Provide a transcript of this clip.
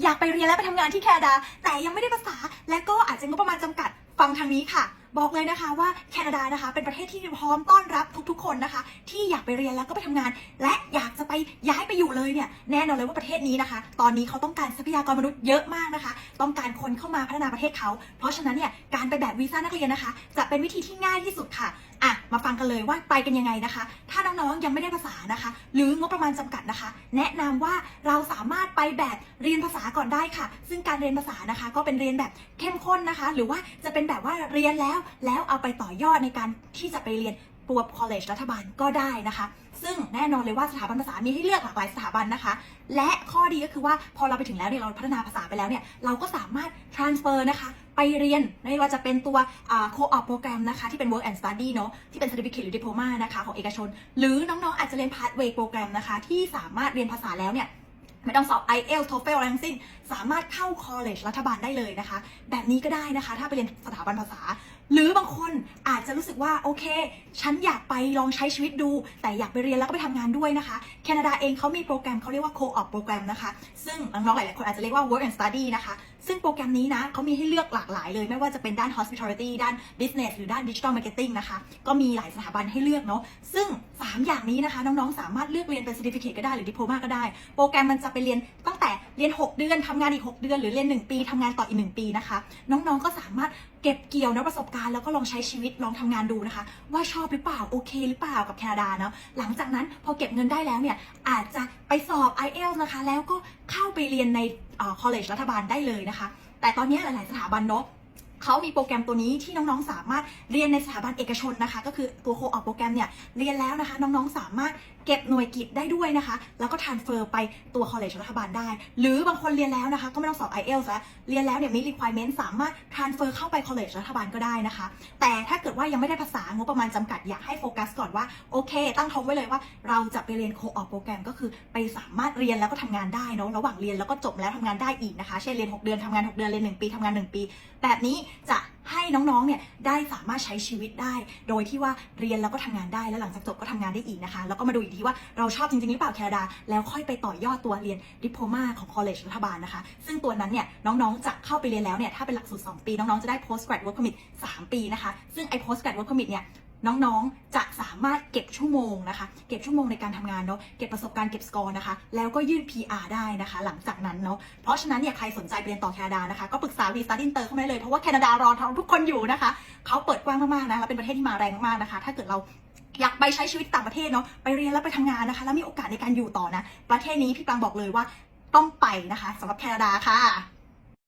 อยากไปเรียนและไปทำงานที่แคนาดา แต่ยังไม่ได้ภาษา และก็อาจจะงบประมาณจำกัดฟังทางนี้ค่ะ บอกเลยนะคะว่าแคนาดานะคะ เป็นประเทศที่พร้อมต้อนรับทุกๆ คนนะคะ ที่อยากไปเรียนแล้วก็ไปทำงาน และอยากจะไปย้ายไปอยู่เลยเนี่ยแน่นอนเลยว่าประเทศนี้นะคะ ตอนนี้เขาต้องการทรัพยากรมนุษย์เยอะมากนะคะ ต้องการคนเข้ามาพัฒนาประเทศเขา เพราะฉะนั้นเนี่ยการไปแบบวีซ่านักเรียนนะคะ จะเป็นวิธีที่ง่ายที่สุดค่ะอะมาฟังกันเลยว่าไปกันยังไงนะคะ น้องยังไม่ได้ภาษานะคะ หรืองบประมาณจำกัดนะคะ แนะนำว่าเราสามารถไปแบบเรียนภาษาก่อนได้ค่ะ ซึ่งการเรียนภาษานะคะ ก็เป็นเรียนแบบเข้มข้นนะคะ หรือว่าจะเป็นแบบว่าเรียนแล้วแล้วเอาไปต่อยอดในการที่จะไปเรียน ตัว college รัฐบาลก็ได้นะคะ ซึ่งแน่นอนเลยว่าสถาบันภาษามีให้เลือกหลากหลายสถาบันนะคะ และข้อดีก็คือว่าพอเราไปถึงแล้วเนี่ยเราพัฒนาภาษาไปแล้วเนี่ยเราก็สามารถ transfer นะคะไปเรียนไม่ว่าจะเป็นตัว co-op โปรแกรมนะคะที่เป็น work and study เนอะที่เป็น certificate หรือ diploma นะคะของเอกชน หรือน้องๆอาจจะเรียน pathway โปรแกรมนะคะที่สามารถเรียนภาษาแล้วเนี่ย ไม่ต้องสอบ IELTS TOEFL อะไรทั้งสิ้น สามารถเข้า college รัฐบาลได้เลยนะคะ แบบนี้ก็ได้นะคะ ถ้าไปเรียนสถาบันภาษา หรือบางคนอาจจะรู้สึกว่า โอเค ฉันอยากไปลองใช้ชีวิตดู แต่อยากไปเรียนแล้วก็ไปทำงานด้วยนะคะ แคนาดาเองเขามีโปรแกรมเขาเรียกว่า co-op โปรแกรมนะคะ ซึ่งน้องๆหลายๆคนอาจจะเรียกว่า work and study นะคะ ซึ่งโปรแกรมนี้นะเขามีให้เลือกหลากหลายเลย ไม่ว่าจะเป็นด้าน hospitality ด้าน business หรือด้าน digital marketing นะคะ ก็มีหลายสถาบันให้เลือกเนาะ ซึ่ง 3 อย่างนี้นะคะน้องๆสามารถเลือกเรียนเป็น certificate ก็ได้หรือ diploma ก็ได้ โปรแกรมมันจะไปเรียนตั้งแต่เรียน 6 เดือนทำงานอีก 6 เดือน หรือเรียน 1 ปีทำงานต่ออีก 1 ปีนะคะ น้องๆก็สามารถเก็บเกี่ยวนะประสบการณ์แล้วก็ลองใช้ชีวิตลองทำงานดูนะคะ ว่าชอบหรือเปล่าโอเคหรือเปล่ากับแคนาดาเนาะหลังจากนั้นพอเก็บเงินได้แล้วเนี่ยอาจจะไปสอบ i อ l t s นะคะ แล้วก็เข้าไปเรียนในคอ่อ college รัฐบาลได้เลยนะคะ แต่ตอนนี้หลาย ๆ สถาบันเนาะ เขามีโปรแกรมตัวนี้ที่น้องๆ สามารถเรียนในสถาบันเอกชนนะคะ ก็คือตัวโคออกโปรแกรมเนี่ยเรียนแล้วนะคะ น้องๆ สามารถเก็บหน่วยกิจได้ด้วยนะคะ แล้วก็ transfer ไปตัว college รัฐบาลได้ หรือบางคนเรียนแล้วนะคะ ก็ไม่ต้องสอบ IELTS แล้วเรียนแล้วเนี่ยมี requirement สามารถ transfer เข้าไป college รัฐบาลก็ได้นะคะ แต่ถ้าเกิดว่ายังไม่ได้ภาษางบประมาณจำกัดอยากให้โฟกัสก่อนว่าโอเค ตั้งทงไว้เลยว่า เราจะไปเรียนโคออกโปรแกรมก็คือไปสามารถเรียนแล้วก็ทำงานได้เนาะระหว่างเรียนแล้วก็จบแล้วทำงานได้อีกนะคะ เช่นเรียน 6 เดือนทำงาน 6 เดือนเรียน1ปีทำงาน 1 ปี แบบนี้จะให้น้องๆ เนี่ยได้สามารถใช้ชีวิตได้ โดยที่ว่าเรียนแล้วก็ทำงานได้แล้วหลังจากจบก็ทำงานได้อีกนะคะ แล้วก็มาดูอีกทีว่าเราชอบจริงๆหรือเปล่าแคนาดา แล้วค่อยไปต่อยอดตัวเรียนดิพโอมาของ college รัฐบาลนะคะ ซึ่งตัวนั้นเนี่ยน้องๆ จะเข้าไปเรียนแล้วเนี่ยถ้าเป็นหลักสูตร 2 ปี น้องๆ จะได้ post grad work permit 3 ปีนะคะ ซึ่งไอ้ post grad work permit เนี่ย น้องๆ จะสามารถเก็บชั่วโมงนะคะ เก็บชั่วโมงในการทำงานเนาะ เก็บประสบการณ์เก็บสกอร์นะคะ แล้วก็ยื่น PR ได้นะคะ หลังจากนั้นเนาะ เพราะฉะนั้นเนี่ยใครสนใจไปเรียนต่อแคนาดานะคะ ก็ปรึกษาวีซ่าดินเตอร์เข้ามาได้เลย เพราะว่าแคนาดารอทุกคนอยู่นะคะ เขาเปิดกว้างมากๆนะแล้วเป็นประเทศที่มาแรงมากๆนะคะ ถ้าเกิดเราอยากไปใช้ชีวิตต่างประเทศเนาะ ไปเรียนแล้วไปทำงานนะคะ แล้วมีโอกาสในการอยู่ต่อนะ ประเทศนี้พี่ปังบอกเลยว่าต้องไปนะคะสำหรับแคนาดาค่ะ